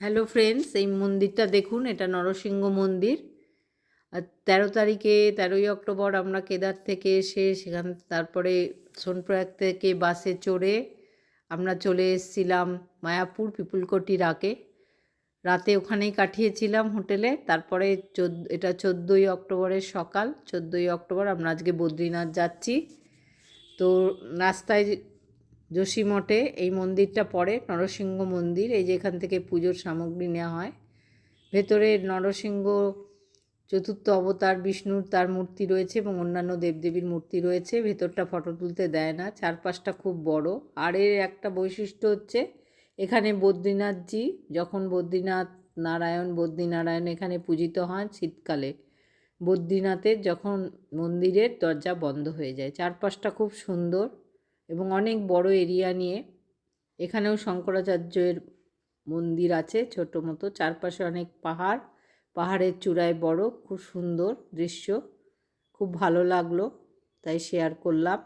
Hello friends এই মন্দিরটা দেখুন, এটা নরসিংহ মন্দির। আর তেরো তারিখে, তেরোই অক্টোবর আমরা কেদার থেকে এসে সেখান, তারপরে সোনপ্রয়াগ থেকে বাসে চড়ে আমরা চলে এসেছিলাম মায়াপুর পিপুলকটি রাকে রাতে ওখানেই কাটিয়েছিলাম হোটেলে, তারপরে চোদ্দ, এটা চোদ্দোই অক্টোবরের সকাল, চোদ্দোই অক্টোবর আমরা আজকে বদ্রীনাথ যাচ্ছি। তো রাস্তায় যোশীমঠে এই মন্দিরটা পড়ে, নরসিংহ মন্দির, এই যে এখান থেকে পুজোর সামগ্রী নেওয়া হয়। ভেতরে নরসিংহ চতুর্থ অবতার বিষ্ণুর তার মূর্তি রয়েছে এবং অন্যান্য দেবদেবীর মূর্তি রয়েছে। ভেতরটা ফটো তুলতে দেয় না, চারপাশটা খুব বড়। আর এর একটা বৈশিষ্ট্য হচ্ছে, এখানে বদ্রীনাথজি, যখন বদ্রীনাথ নারায়ণ, বদ্রীনারায়ণ এখানে পূজিত হন শীতকালে, বদ্রীনাথের যখন মন্দিরের দরজা বন্ধ হয়ে যায়। চারপাশটা খুব সুন্দর। এবং অনেক বড় এরিয়া নিয়ে এখানেও শঙ্করাচার্যের মন্দির আছে, ছোট মতো। চারপাশে অনেক পাহাড়, পাহাড়ের চূড়ায় বড়, খুব সুন্দর দৃশ্য। খুব ভালো লাগল, তাই শেয়ার করলাম।